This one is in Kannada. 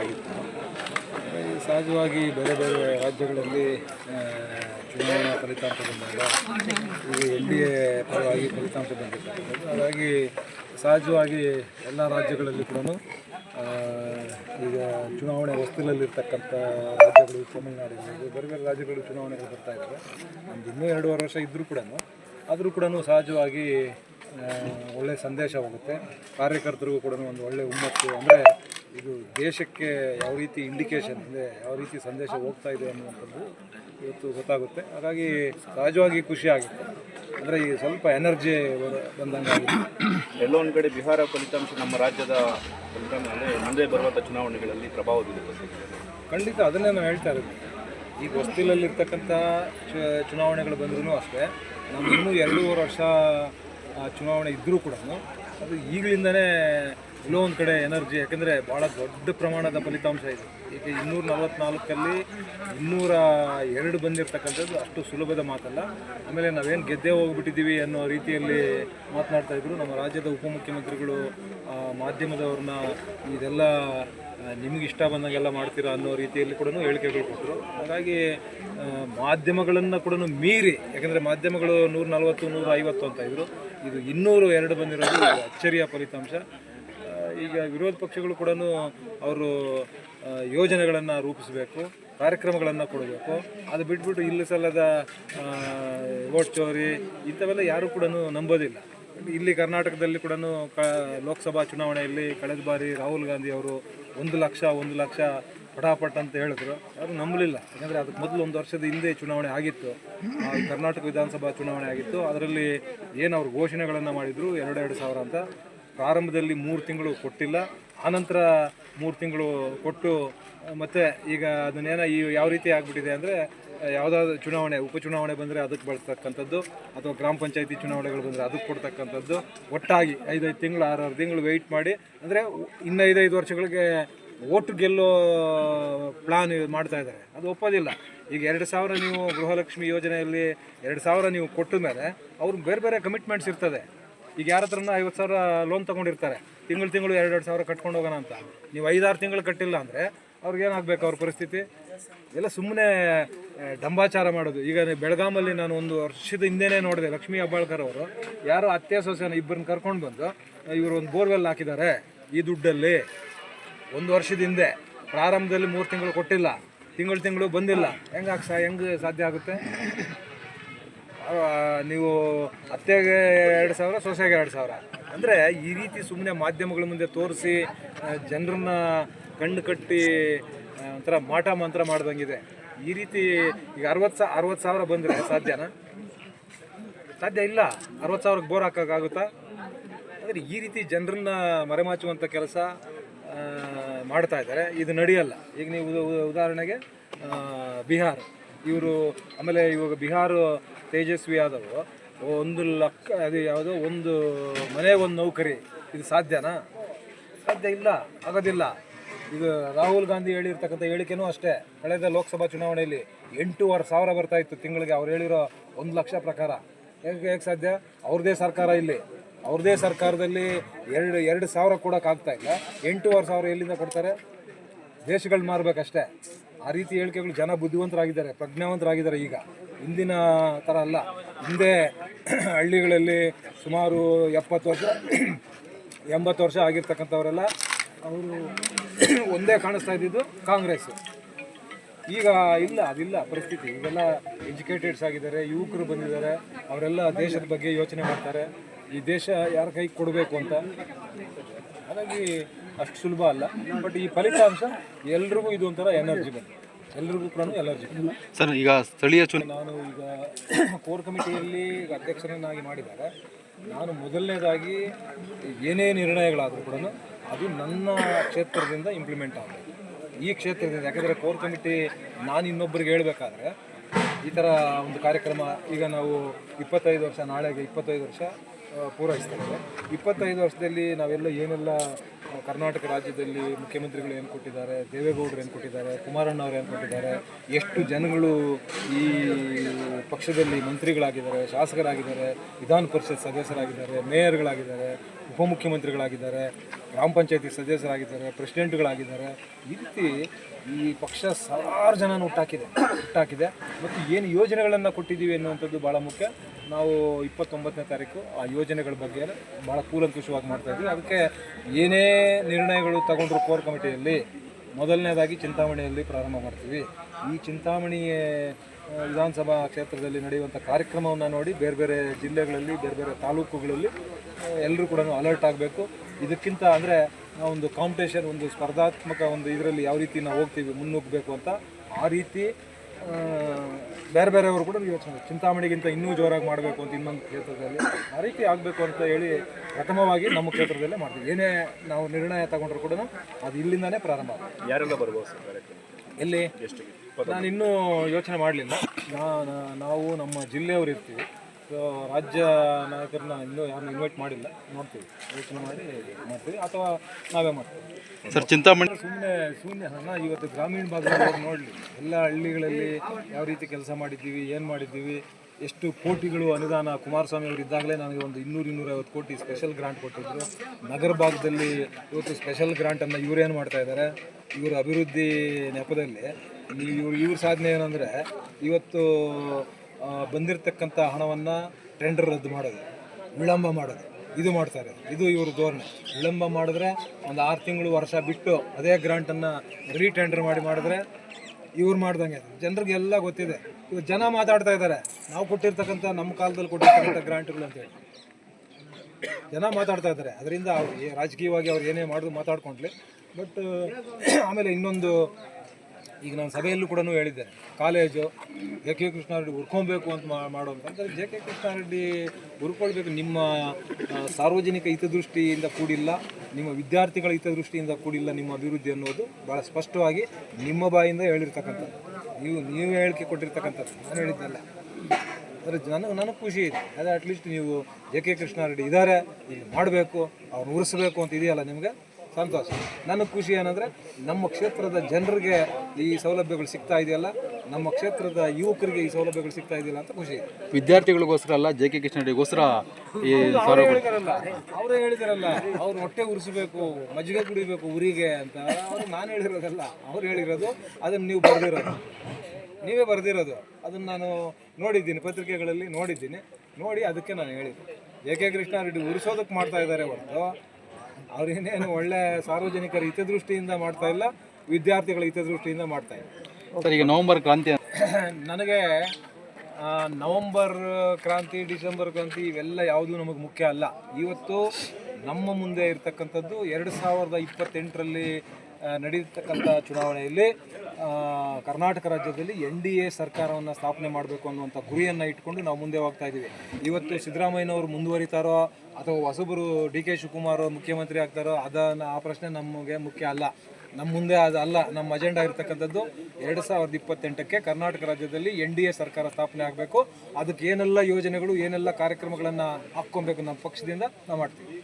ಆಗಿತ್ತು. ಸಹಜವಾಗಿ ಬೇರೆ ಬೇರೆ ರಾಜ್ಯಗಳಲ್ಲಿ ಚುನಾವಣಾ ಫಲಿತಾಂಶ ಬಂದಾಗ, ಈಗ ಎನ್ ಡಿ ಎ ಪರವಾಗಿ ಫಲಿತಾಂಶ ಬಂದಿರ್ತಕ್ಕಂಥದ್ದು. ಹಾಗಾಗಿ ಸಹಜವಾಗಿ ಎಲ್ಲ ರಾಜ್ಯಗಳಲ್ಲಿ ಕೂಡ ಈಗ ಚುನಾವಣೆ ಹೊಸ್ತಿಲಲ್ಲಿರ್ತಕ್ಕಂಥ ರಾಜ್ಯಗಳು ತಮಿಳುನಾಡಿನಲ್ಲಿ ಬೇರೆ ಬೇರೆ ರಾಜ್ಯಗಳು ಚುನಾವಣೆಗಳು ಬರ್ತಾ ಇದ್ದಾವೆ. ನಮ್ದು ಇನ್ನೂ ಎರಡೂವರೆ ವರ್ಷ ಇದ್ದರೂ ಕೂಡ ಆದರೂ ಕೂಡ ಸಹಜವಾಗಿ ಒಳ್ಳೆಯ ಸಂದೇಶ ಹೋಗುತ್ತೆ. ಕಾರ್ಯಕರ್ತರಿಗೂ ಕೂಡ ಒಂದು ಒಳ್ಳೆಯ ಉಮ್ಮತ್ತು, ಅಂದರೆ ಇದು ದೇಶಕ್ಕೆ ಯಾವ ರೀತಿ ಇಂಡಿಕೇಶನ್ ಅಂದರೆ ಯಾವ ರೀತಿ ಸಂದೇಶ ಹೋಗ್ತಾ ಇದೆ ಅನ್ನುವಂಥದ್ದು ಇವತ್ತು ಗೊತ್ತಾಗುತ್ತೆ. ಹಾಗಾಗಿ ಸಹಜವಾಗಿ ಖುಷಿ ಆಗುತ್ತೆ. ಅಂದರೆ ಈ ಸ್ವಲ್ಪ ಎನರ್ಜಿ ಬಂದಂಗೆ ಆಗಿದೆ ಎಲ್ಲೋ ಒಂದು ಕಡೆ ಬಿಹಾರ ಫಲಿತಾಂಶ ನಮ್ಮ ರಾಜ್ಯದ ಫಲಿತಾಂಶ ಅಂದರೆ ಮುಂದೆ ಬರುವಂಥ ಚುನಾವಣೆಗಳಲ್ಲಿ ಪ್ರಭಾವ ಬೀರುತ್ತೆ. ಖಂಡಿತ ಅದನ್ನೇ ನಾವು ಹೇಳ್ತಾ ಇರೋದು. ಈಗ ಹೊಸ್ತಿಲಲ್ಲಿರ್ತಕ್ಕಂಥ ಚು- ಚುನಾವಣೆಗಳು ಬಂದ್ರೂ ಅಷ್ಟೇ ನಮ್ಮ ಇನ್ನೂ ಎರಡೂವರೆ ವರ್ಷ ಆ, ಚುನಾವಣೆ ಇದ್ದರೂ ಕೂಡ ಅದು ಈಗಲಿಂದನೇ ಎಲ್ಲೋ ಒಂದು ಕಡೆ ಎನರ್ಜಿ ಯಾಕೆಂದರೆ ಭಾಳ ದೊಡ್ಡ ಪ್ರಮಾಣದ ಫಲಿತಾಂಶ ಇದೆ. ಈಗ ಇನ್ನೂರ ನಲವತ್ನಾಲ್ಕಲ್ಲಿ ಇನ್ನೂರ ಎರಡು ಬಂದಿರತಕ್ಕಂಥದ್ದು ಅಷ್ಟು ಸುಲಭದ ಮಾತಲ್ಲ. ಆಮೇಲೆ ನಾವೇನು ಗೆದ್ದೇ ಹೋಗ್ಬಿಟ್ಟಿದ್ದೀವಿ ಅನ್ನೋ ರೀತಿಯಲ್ಲಿ ಮಾತನಾಡ್ತಾ ಇದ್ರು ನಮ್ಮ ರಾಜ್ಯದ ಉಪಮುಖ್ಯಮಂತ್ರಿಗಳು ಮಾಧ್ಯಮದವ್ರನ್ನ ಇದೆಲ್ಲ ನಿಮ್ಗೆ ಇಷ್ಟ ಬಂದಂಗೆಲ್ಲ ಮಾಡ್ತೀರಾ ಅನ್ನೋ ರೀತಿಯಲ್ಲಿ ಕೂಡ ಹೇಳಿಕೆಗಳು ಕೊಟ್ಟರು. ಹಾಗಾಗಿ ಮಾಧ್ಯಮಗಳನ್ನು ಕೂಡ ಮೀರಿ, ಯಾಕಂದರೆ ಮಾಧ್ಯಮಗಳು ನೂರ ನಲ್ವತ್ತು ನೂರ ಐವತ್ತು ಅಂತ ಇದ್ದರು ಇದು ಇನ್ನೂರು ಎರಡು ಬಂದಿರೋದು ಅಚ್ಚರಿಯ ಫಲಿತಾಂಶ. ಈಗ ವಿರೋಧ ಪಕ್ಷಗಳು ಕೂಡ ಅವರು ಯೋಜನೆಗಳನ್ನು ರೂಪಿಸಬೇಕು, ಕಾರ್ಯಕ್ರಮಗಳನ್ನು ಕೊಡಬೇಕು. ಅದು ಬಿಟ್ಬಿಟ್ಟು ಇಲ್ಲಿ ಸಲ್ಲದ ಓಟ್ ಚೋರಿ ಇಂಥವೆಲ್ಲ ಯಾರೂ ಕೂಡ ನಂಬೋದಿಲ್ಲ. ಇಲ್ಲಿ ಕರ್ನಾಟಕದಲ್ಲಿ ಕೂಡ ಕ, ಲೋಕಸಭಾ ಚುನಾವಣೆಯಲ್ಲಿ ಕಳೆದ ಬಾರಿ ರಾಹುಲ್ ಗಾಂಧಿ ಅವರು ಒಂದು ಲಕ್ಷ ಒಂದು ಲಕ್ಷ ಪಟಾಪಟ್ ಅಂತ ಹೇಳಿದ್ರು. ಯಾರು ನಂಬಲಿಲ್ಲ. ಯಾಕಂದರೆ ಅದಕ್ಕೆ ಮೊದಲು ಒಂದು ವರ್ಷದ ಹಿಂದೆ ಚುನಾವಣೆ ಆಗಿತ್ತು. ಕರ್ನಾಟಕ ವಿಧಾನಸಭಾ ಚುನಾವಣೆ ಆಗಿತ್ತು. ಅದರಲ್ಲಿ ಏನು ಅವ್ರು ಘೋಷಣೆಗಳನ್ನು ಮಾಡಿದರು? ಎರಡೆರಡು ಸಾವಿರ ಅಂತ. ಪ್ರಾರಂಭದಲ್ಲಿ ಮೂರು ತಿಂಗಳು ಕೊಟ್ಟಿಲ್ಲ, ಆನಂತರ ಮೂರು ತಿಂಗಳು ಕೊಟ್ಟು, ಮತ್ತು ಈಗ ಅದನ್ನೇನೋ ಈ ಯಾವ ರೀತಿ ಆಗಿಬಿಟ್ಟಿದೆ ಅಂದರೆ, ಯಾವುದಾದ್ರು ಚುನಾವಣೆ ಉಪಚುನಾವಣೆ ಬಂದರೆ ಅದಕ್ಕೆ ಬಳಸ್ತಕ್ಕಂಥದ್ದು, ಅಥವಾ ಗ್ರಾಮ ಪಂಚಾಯತಿ ಚುನಾವಣೆಗಳು ಬಂದರೆ ಅದಕ್ಕೆ ಕೊಡ್ತಕ್ಕಂಥದ್ದು, ಒಟ್ಟಾಗಿ ಐದೈದು ತಿಂಗಳು, ಆರಾರು ತಿಂಗಳು ವೆಯ್ಟ್ ಮಾಡಿ, ಅಂದರೆ ಇನ್ನು ಐದೈದು ವರ್ಷಗಳಿಗೆ ಓಟು ಗೆಲ್ಲೋ ಪ್ಲಾನ್ ಮಾಡ್ತಾ ಇದ್ದಾರೆ ಅದು ಒಪ್ಪೋದಿಲ್ಲ. ಈಗ ಎರಡು ಸಾವಿರ ನೀವು ಗೃಹಲಕ್ಷ್ಮಿ ಯೋಜನೆಯಲ್ಲಿ ಎರಡು ಸಾವಿರ ನೀವು ಕೊಟ್ಟ ಮೇಲೆ ಅವ್ರಿಗೆ ಬೇರೆ ಬೇರೆ ಕಮಿಟ್ಮೆಂಟ್ಸ್ ಇರ್ತದೆ. ಈಗ ಯಾರ ಹತ್ರನ ಐವತ್ತು ಸಾವಿರ ಲೋನ್ ತೊಗೊಂಡಿರ್ತಾರೆ, ತಿಂಗಳು ತಿಂಗಳು ಎರಡೆರಡು ಸಾವಿರ ಕಟ್ಕೊಂಡು ಹೋಗೋಣ ಅಂತ. ನೀವು ಐದಾರು ತಿಂಗಳು ಕಟ್ಟಿಲ್ಲ ಅಂದರೆ ಅವ್ರಿಗೆ ಏನಾಗಬೇಕು ಅವ್ರ ಪರಿಸ್ಥಿತಿ? ಎಲ್ಲ ಸುಮ್ಮನೆ ಡಂಬಾಚಾರ ಮಾಡೋದು. ಈಗ ಬೆಳಗಾಮಲ್ಲಿ ನಾನು ಒಂದು ವರ್ಷದ ಹಿಂದೆನೇ ನೋಡಿದೆ, ಲಕ್ಷ್ಮೀ ಅಬ್ಬಾಳ್ಕರ್ ಅವರು. ಯಾರೋ ಅತ್ತೆ ಸೊಸೆನ ಇಬ್ಬರನ್ನ ಕರ್ಕೊಂಡು ಬಂದು ಇವರು ಒಂದು ಬೋರ್ವೆಲ್ ಹಾಕಿದ್ದಾರೆ, ಈ ದುಡ್ಡಲ್ಲಿ. ಒಂದು ವರ್ಷದ ಹಿಂದೆ, ಪ್ರಾರಂಭದಲ್ಲಿ ಮೂರು ತಿಂಗಳು ಕೊಟ್ಟಿಲ್ಲ, ತಿಂಗಳು ತಿಂಗಳು ಬಂದಿಲ್ಲ. ಹೆಂಗೆ ಸಾ, ಹೆಂಗೆ ಸಾಧ್ಯ ಆಗುತ್ತೆ? ನೀವು ಅತ್ತೆಗೆ ಎರಡು ಸಾವಿರ, ಸೊಸೆಗೆ ಎರಡು ಸಾವಿರ. ಅಂದರೆ ಈ ರೀತಿ ಸುಮ್ಮನೆ ಮಾಧ್ಯಮಗಳ ಮುಂದೆ ತೋರಿಸಿ ಜನರನ್ನ ಕಣ್ಣು ಕಟ್ಟಿ ಒಂಥರ ಮಾಟ ಮಂತ್ರ ಮಾಡ್ದಂಗಿದೆ. ಈ ರೀತಿ ಈಗ ಅರವತ್ತು ಸಾ, ಅರವತ್ತು ಸಾವಿರ ಬಂದರೆ ಸಾಧ್ಯನಾ? ಸಾಧ್ಯ ಇಲ್ಲ. ಅರವತ್ತು ಸಾವಿರಕ್ಕೆ ಬೋರ್ ಹಾಕೋಕ್ಕಾಗುತ್ತಾ? ಅಂದರೆ ಈ ರೀತಿ ಜನರನ್ನ ಮರೆಮಾಚುವಂಥ ಕೆಲಸ ಮಾಡ್ತಾ ಇದ್ದಾರೆ. ಇದು ನಡೆಯಲ್ಲ. ಈಗ ನೀವು ಉದ- ಉದ- ಉದಾಹರಣೆಗೆ ಬಿಹಾರ್. ಇವರು ಆಮೇಲೆ ಇವಾಗ ಬಿಹಾರ ತೇಜಸ್ವಿ ಯಾದವ್, ಒಂದು ಲಕ್ಕ, ಅದು ಯಾವುದೋ ಒಂದು ಮನೆ ಒಂದು ನೌಕರಿ, ಇದು ಸಾಧ್ಯನಾ? ಸಾಧ್ಯ ಇಲ್ಲ, ಆಗೋದಿಲ್ಲ. ಇದು ರಾಹುಲ್ ಗಾಂಧಿ ಹೇಳಿರ್ತಕ್ಕಂಥ ಹೇಳಿಕೆನೂ ಅಷ್ಟೇ. ಕಳೆದ ಲೋಕಸಭಾ ಚುನಾವಣೆಯಲ್ಲಿ ಎಂಟೂವರೆ ಸಾವಿರ ಬರ್ತಾ ಇತ್ತು ತಿಂಗಳಿಗೆ. ಅವ್ರು ಹೇಳಿರೋ ಒಂದು ಲಕ್ಷ ಪ್ರಕಾರ. ಹೇಗೆ ಹೇಗೆ ಸಾಧ್ಯ? ಅವ್ರದೇ ಸರ್ಕಾರ ಇಲ್ಲಿ. ಅವ್ರದೇ ಸರ್ಕಾರದಲ್ಲಿ ಎರಡು ಎರಡು ಸಾವಿರ ಕೊಡೋಕ್ಕಾಗ್ತಾ ಇಲ್ಲ. ಎಂಟೂವರೆ ಸಾವಿರ ಎಲ್ಲಿಂದ ಕೊಡ್ತಾರೆ? ದೇಶಗಳು ಮಾರಬೇಕಷ್ಟೇ. ಆ ರೀತಿ ಹೇಳಿಕೆಗಳು ಜನ ಬುದ್ಧಿವಂತರಾಗಿದ್ದಾರೆ, ಪ್ರಜ್ಞಾವಂತರಾಗಿದ್ದಾರೆ ಈಗ. ಹಿಂದಿನ ಥರ ಅಲ್ಲ. ಹಿಂದೆ ಹಳ್ಳಿಗಳಲ್ಲಿ ಸುಮಾರು ಎಪ್ಪತ್ತು ವರ್ಷ, ಎಂಬತ್ತು ವರ್ಷ ಆಗಿರ್ತಕ್ಕಂಥವರೆಲ್ಲ ಅವರು ಒಂದೇ ಕಾಣಿಸ್ತಾ ಇದ್ದಿದ್ದು ಕಾಂಗ್ರೆಸ್. ಈಗ ಇಲ್ಲ, ಅದಿಲ್ಲ ಪರಿಸ್ಥಿತಿ. ಈಗೆಲ್ಲ ಎಜುಕೇಟೆಡ್ಸ್ ಆಗಿದ್ದಾರೆ, ಯುವಕರು ಬಂದಿದ್ದಾರೆ. ಅವರೆಲ್ಲ ದೇಶದ ಬಗ್ಗೆ ಯೋಚನೆ ಮಾಡ್ತಾರೆ. ಈ ದೇಶ ಯಾರ ಕೈಗೆ ಕೊಡಬೇಕು ಅಂತ. ಹಾಗಾಗಿ ಅಷ್ಟು ಸುಲಭ ಅಲ್ಲ. ಬಟ್ ಈ ಫಲಿತಾಂಶ ಎಲ್ರಿಗೂ ಇದು ಒಂಥರ ಎನರ್ಜಿ ಬಂತು. ಎಲ್ರಿಗೂ ಕೂಡ ಎನರ್ಜಿ ಸರ್ ಈಗ ಸ್ಥಳೀಯ ಚುನಾವಣೆ ನಾನು ಈಗ ಕೋರ್ ಕಮಿಟಿಯಲ್ಲಿ ಈಗ ಅಧ್ಯಕ್ಷರನ್ನಾಗಿ ಮಾಡಿದಾಗ ನಾನು ಮೊದಲನೇದಾಗಿ ಏನೇ ನಿರ್ಣಯಗಳಾದರೂ ಕೂಡ ಅದು ನನ್ನ ಕ್ಷೇತ್ರದಿಂದ ಇಂಪ್ಲಿಮೆಂಟ್ ಆಗಬೇಕು. ಈ ಕ್ಷೇತ್ರದಿಂದ ಯಾಕಂದರೆ ಕೋರ್ ಕಮಿಟಿ ನಾನು ಇನ್ನೊಬ್ಬರಿಗೆ ಹೇಳಬೇಕಾದ್ರೆ ಈ ಥರ ಒಂದು ಕಾರ್ಯಕ್ರಮ ಈಗ ನಾವು ಇಪ್ಪತ್ತೈದು ವರ್ಷ ನಾಳೆಗೆ ಇಪ್ಪತ್ತೈದು ವರ್ಷ ಪೂರೈಸ್ತೇವೆ ಪೂರೈಸ್ತಾ ಇದ್ದೇವೆ. ಇಪ್ಪತ್ತೈದು ವರ್ಷದಲ್ಲಿ ನಾವೆಲ್ಲ ಏನೆಲ್ಲ ಕರ್ನಾಟಕ ರಾಜ್ಯದಲ್ಲಿ ಮುಖ್ಯಮಂತ್ರಿಗಳು ಏನು ಕೊಟ್ಟಿದ್ದಾರೆ, ದೇವೇಗೌಡರು ಏನು ಕೊಟ್ಟಿದ್ದಾರೆ, ಕುಮಾರಣ್ಣ ಅವರು ಏನು ಕೊಟ್ಟಿದ್ದಾರೆ, ಎಷ್ಟು ಜನಗಳು ಈ ಪಕ್ಷದಲ್ಲಿ ಮಂತ್ರಿಗಳಾಗಿದ್ದಾರೆ, ಶಾಸಕರಾಗಿದ್ದಾರೆ, ವಿಧಾನ ಪರಿಷತ್ ಸದಸ್ಯರಾಗಿದ್ದಾರೆ, ಮೇಯರ್ಗಳಾಗಿದ್ದಾರೆ, ಉಪಮುಖ್ಯಮಂತ್ರಿಗಳಾಗಿದ್ದಾರೆ, ಗ್ರಾಮ ಪಂಚಾಯತಿ ಸದಸ್ಯರಾಗಿದ್ದಾರೆ, ಪ್ರೆಸಿಡೆಂಟ್ಗಳಾಗಿದ್ದಾರೆ, ಈ ರೀತಿ ಈ ಪಕ್ಷ ಸಾವಿರಾರು ಜನ ಹುಟ್ಟಾಕಿದೆ ಹುಟ್ಟಾಕಿದೆ. ಮತ್ತು ಏನು ಯೋಜನೆಗಳನ್ನು ಕೊಟ್ಟಿದ್ದೀವಿ ಅನ್ನುವಂಥದ್ದು ಭಾಳ ಮುಖ್ಯ. ನಾವು ಇಪ್ಪತ್ತೊಂಬತ್ತನೇ ತಾರೀಕು ಆ ಯೋಜನೆಗಳ ಬಗ್ಗೆ ಭಾಳ ಕೂಲಂಕುಷವಾಗಿ ಮಾಡ್ತಾ ಇದ್ವಿ. ಅದಕ್ಕೆ ಏನೇ ನಿರ್ಣಯಗಳು ತಗೊಂಡ್ರು ಕೋರ್ ಕಮಿಟಿಯಲ್ಲಿ, ಮೊದಲನೇದಾಗಿ ಚಿಂತಾಮಣಿಯಲ್ಲಿ ಪ್ರಾರಂಭ ಮಾಡ್ತೀವಿ. ಈ ಚಿಂತಾಮಣಿ ವಿಧಾನಸಭಾ ಕ್ಷೇತ್ರದಲ್ಲಿ ನಡೆಯುವಂಥ ಕಾರ್ಯಕ್ರಮವನ್ನು ನೋಡಿ ಬೇರೆ ಬೇರೆ ಜಿಲ್ಲೆಗಳಲ್ಲಿ, ಬೇರೆ ಬೇರೆ ತಾಲೂಕುಗಳಲ್ಲಿ ಎಲ್ಲರೂ ಕೂಡ ಅಲರ್ಟ್ ಆಗಬೇಕು. ಇದಕ್ಕಿಂತ ಅಂದರೆ ಒಂದು ಕಾಂಪಿಟೇಷನ್, ಒಂದು ಸ್ಪರ್ಧಾತ್ಮಕ ಒಂದು ಇದರಲ್ಲಿ ಯಾವ ರೀತಿ ನಾವು ಹೋಗ್ತೀವಿ, ಮುನ್ನುಗ್ಗಬೇಕು ಅಂತ ಆ ರೀತಿ ಬೇರೆ ಬೇರೆಯವರು ಕೂಡ ಯೋಚನೆ. ಚಿಂತಾಮಣಿಗಿಂತ ಇನ್ನೂ ಜೋರಾಗಿ ಮಾಡಬೇಕು ಅಂತ ಇನ್ನೊಂದು ಕ್ಷೇತ್ರದಲ್ಲಿ ಆ ರೀತಿ ಆಗಬೇಕು ಅಂತ ಹೇಳಿ ಪ್ರಥಮವಾಗಿ ನಮ್ಮ ಕ್ಷೇತ್ರದಲ್ಲೇ ಮಾಡ್ತೀವಿ. ಏನೇ ನಾವು ನಿರ್ಣಯ ತಗೊಂಡ್ರು ಕೂಡ ಅದು ಇಲ್ಲಿಂದನೇ ಪ್ರಾರಂಭ ಆಗುತ್ತೆ. ಯಾರೆಲ್ಲ ಬರ್ಬೋದು ಎಲ್ಲಿ? ಎಷ್ಟು ನಾನು ಇನ್ನೂ ಯೋಚನೆ ಮಾಡಲಿಲ್ಲ. ನಾವು ನಮ್ಮ ಜಿಲ್ಲೆಯವರು ಇರ್ತೀವಿ. ಸೊ ರಾಜ್ಯ ನಾಯಕರನ್ನ ಇನ್ನೂ ಯಾರನ್ನ ಇನ್ವೈಟ್ ಮಾಡಿಲ್ಲ. ನೋಡ್ತೀವಿ. ಯೋಚನೆ ಮಾಡಿ ಮಾಡ್ತೀವಿ. ಅಥವಾ ನಾವೇ ಮಾಡ್ತೀವಿ. ಸರ್ ಚಿಂತಾಮಣಿ ಸುಮ್ಮನೆ ಶೂನ್ಯ ಹಣ ಇವತ್ತು ಗ್ರಾಮೀಣ ಭಾಗದಲ್ಲಿ ನೋಡಲಿ. ಎಲ್ಲ ಹಳ್ಳಿಗಳಲ್ಲಿ ಯಾವ ರೀತಿ ಕೆಲಸ ಮಾಡಿದ್ದೀವಿ ಏನು ಮಾಡಿದ್ದೀವಿ ಎಷ್ಟು ಕೋಟಿಗಳು ಅನುದಾನ ಕುಮಾರಸ್ವಾಮಿ ಅವರು ಇದ್ದಾಗಲೇ ನನಗೆ ಒಂದು ಇನ್ನೂರು ಇನ್ನೂರೈವತ್ತು ಕೋಟಿ ಸ್ಪೆಷಲ್ ಗ್ರಾಂಟ್ ಕೊಟ್ಟಿದ್ದರು ನಗರ ಭಾಗದಲ್ಲಿ ಇವತ್ತು ಸ್ಪೆಷಲ್ ಗ್ರಾಂಟನ್ನು ಇವರೇನು ಮಾಡ್ತಾ ಇದ್ದಾರೆ ಇವರ ಅಭಿವೃದ್ಧಿ ನೆಪದಲ್ಲಿ. ಇವ್ರು ಇವ್ರ ಸಾಧನೆ ಏನಂದರೆ ಇವತ್ತು ಬಂದಿರತಕ್ಕಂಥ ಹಣವನ್ನು ಟೆಂಡರ್ ರದ್ದು ಮಾಡೋದು, ವಿಳಂಬ ಮಾಡೋದು, ಇದು ಮಾಡ್ತಾರೆ ಇದು ಇವ್ರ ಧೋರಣೆ. ವಿಳಂಬ ಮಾಡಿದ್ರೆ ಒಂದು ಆರು ತಿಂಗಳು ವರ್ಷ ಬಿಟ್ಟು ಅದೇ ಗ್ರಾಂಟನ್ನು ರೀಟೆಂಡರ್ ಮಾಡಿ ಮಾಡಿದ್ರೆ ಇವ್ರು ಮಾಡ್ದಂಗೆ. ಜನರಿಗೆಲ್ಲ ಗೊತ್ತಿದೆ. ಇವಾಗ ಜನ ಮಾತಾಡ್ತಾ ಇದ್ದಾರೆ ನಾವು ಕೊಟ್ಟಿರ್ತಕ್ಕಂಥ ನಮ್ಮ ಕಾಲದಲ್ಲಿ ಕೊಟ್ಟಿರ್ತಕ್ಕಂಥ ಗ್ರಾಂಟ್ಗಳು ಅಂತೇಳಿ ಜನ ಮಾತಾಡ್ತಾ ಇದ್ದಾರೆ ಅದರಿಂದ ಅವ್ರು ರಾಜಕೀಯವಾಗಿ ಅವ್ರು ಏನೇ ಮಾಡಿದ್ರು ಮಾತಾಡ್ಕೊಂಡ್ಲಿ. ಬಟ್ ಆಮೇಲೆ ಇನ್ನೊಂದು ಈಗ ನಾನು ಸಭೆಯಲ್ಲೂ ಕೂಡ ಹೇಳಿದ್ದೇನೆ ಕಾಲೇಜು ಜೆ ಕೆ ಕೃಷ್ಣಾರೆಡ್ಡಿ ಹುರ್ಕೊಬೇಕು ಅಂತ ಮಾ- ಮಾಡೋ ಅಂತಂದರೆ ಜೆ ಕೆ ಕೃಷ್ಣಾರೆಡ್ಡಿ ಹುರ್ಕೊಳ್ಬೇಕು ನಿಮ್ಮ ಸಾರ್ವಜನಿಕ ಹಿತದೃಷ್ಟಿಯಿಂದ ಕೂಡಿಲ್ಲ, ನಿಮ್ಮ ವಿದ್ಯಾರ್ಥಿಗಳ ಹಿತದೃಷ್ಟಿಯಿಂದ ಕೂಡಿಲ್ಲ ನಿಮ್ಮ ಅಭಿವೃದ್ಧಿ ಅನ್ನೋದು ಭಾಳ ಸ್ಪಷ್ಟವಾಗಿ ನಿಮ್ಮ ಬಾಯಿಂದ ಹೇಳಿರ್ತಕ್ಕಂಥದ್ದು. ನೀವು ನೀವು ಹೇಳಿಕೆ ಕೊಟ್ಟಿರ್ತಕ್ಕಂಥದ್ದು ನಾನು ಹೇಳಿದ್ದಲ್ಲ. ಅಂದರೆ ನನಗೆ ನನಗೆ ಖುಷಿ ಇದೆ. ಅದೇ ಅಟ್ಲೀಸ್ಟ್ ನೀವು ಜೆ ಕೆ ಕೃಷ್ಣಾರೆಡ್ಡಿ ಇದ್ದಾರೆ ಮಾಡಬೇಕು ಅವ್ರನ್ನ ಉರಿಸ್ಬೇಕು ಅಂತ ಇದೆಯಲ್ಲ ನಿಮಗೆ? ಸಂತೋಷ. ನನಗೆ ಖುಷಿ ಏನಂದರೆ ನಮ್ಮ ಕ್ಷೇತ್ರದ ಜನರಿಗೆ ಈ ಸೌಲಭ್ಯಗಳು ಸಿಗ್ತಾ ಇದೆಯಲ್ಲ ನಮ್ಮ ಕ್ಷೇತ್ರದ ಯುವಕರಿಗೆ ಈ ಸೌಲಭ್ಯಗಳು ಸಿಗ್ತಾ ಇದೆಯಲ್ಲ ಅಂತ ಖುಷಿ ಇದೆ. ವಿದ್ಯಾರ್ಥಿಗಳಿಗೋಸ್ಕರ ಅಲ್ಲ ಜೆ ಕೆ ಕೃಷ್ಣರೆಡ್ಡಿಗೋಸ್ಕರ ಈ ಅವರೇ ಹೇಳಿದಾರಲ್ಲ. ಅವರೇ ಹೇಳಿದಾರಲ್ಲ ಅವ್ರು ಹೊಟ್ಟೆ ಉರಿಸಬೇಕು ಮಜ್ಜಿಗೆ ಕುಡಿಬೇಕು ಊರಿಗೆ ಅಂತ. ಅವ್ರು ನಾನು ಹೇಳಿರೋದಲ್ಲ ಅವ್ರು ಹೇಳಿರೋದು ಅದನ್ನು ನೀವು ಬರೆದಿರೋದು. ನೀವೇ ಬರೆದಿರೋದು. ಅದನ್ನು ನಾನು ನೋಡಿದ್ದೀನಿ ಪತ್ರಿಕೆಗಳಲ್ಲಿ ನೋಡಿದ್ದೀನಿ. ನೋಡಿ ಅದಕ್ಕೆ ನಾನು ಹೇಳಿದ್ದು. ಜೆ ಕೆ ಕೃಷ್ಣಾರೆಡ್ಡಿ ಉರಿಸೋದಕ್ಕೆ ಮಾಡ್ತಾ ಇದ್ದಾರೆ ಹೊರತು. ಅವ್ರೇನೇನು ಒಳ್ಳೆ ಸಾರ್ವಜನಿಕರ ಹಿತದೃಷ್ಟಿಯಿಂದ ಮಾಡ್ತಾ ಇಲ್ಲ ವಿದ್ಯಾರ್ಥಿಗಳ ಹಿತದೃಷ್ಟಿಯಿಂದ ಮಾಡ್ತಾ ಇಲ್ಲ. ಸರ್ ಈಗ ನವಂಬರ್ ಕ್ರಾಂತಿ ನನಗೆ ನವಂಬರ್ ಕ್ರಾಂತಿ ಡಿಸೆಂಬರ್ ಕ್ರಾಂತಿ ಇವೆಲ್ಲ ಯಾವುದೂ ನಮಗೆ ಮುಖ್ಯ ಅಲ್ಲ. ಇವತ್ತು ನಮ್ಮ ಮುಂದೆ ಇರ್ತಕ್ಕಂಥದ್ದು ಎರಡು ಸಾವಿರದ ಇಪ್ಪತ್ತೆಂಟರಲ್ಲಿ ನಡೆಯತಕ್ಕಂಥ ಚುನಾವಣೆಯಲ್ಲಿ ಕರ್ನಾಟಕ ರಾಜ್ಯದಲ್ಲಿ ಎನ್ ಡಿ ಎ ಸರ್ಕಾರವನ್ನು ಸ್ಥಾಪನೆ ಮಾಡಬೇಕು ಅನ್ನುವಂಥ ಗುರಿಯನ್ನು ಇಟ್ಕೊಂಡು ನಾವು ಮುಂದೆ ಹೋಗ್ತಾ ಇದ್ದೀವಿ. ಇವತ್ತು ಸಿದ್ದರಾಮಯ್ಯನವರು ಮುಂದುವರಿತಾರೋ ಅಥವಾ ಹೊಸಬರು ಡಿ ಕೆ ಶಿವಕುಮಾರ್ ಮುಖ್ಯಮಂತ್ರಿ ಆಗ್ತಾರೋ, ಅದನ್ನು, ಆ ಪ್ರಶ್ನೆ ನಮಗೆ ಮುಖ್ಯ ಅಲ್ಲ. ನಮ್ಮ ಮುಂದೆ ಅದು ಅಲ್ಲ ನಮ್ಮ ಅಜೆಂಡಾ ಇರತಕ್ಕಂಥದ್ದು ಎರಡು ಸಾವಿರದ ಇಪ್ಪತ್ತೆಂಟಕ್ಕೆ ಕರ್ನಾಟಕ ರಾಜ್ಯದಲ್ಲಿ ಎನ್ ಡಿ ಎ ಸರ್ಕಾರ ಸ್ಥಾಪನೆ ಆಗಬೇಕು. ಅದಕ್ಕೆ ಏನೆಲ್ಲ ಯೋಜನೆಗಳು, ಏನೆಲ್ಲ ಕಾರ್ಯಕ್ರಮಗಳನ್ನು ಹಾಕ್ಕೊಬೇಕು ನಮ್ಮ ಪಕ್ಷದಿಂದ, ನಾವು ಮಾಡ್ತೀವಿ.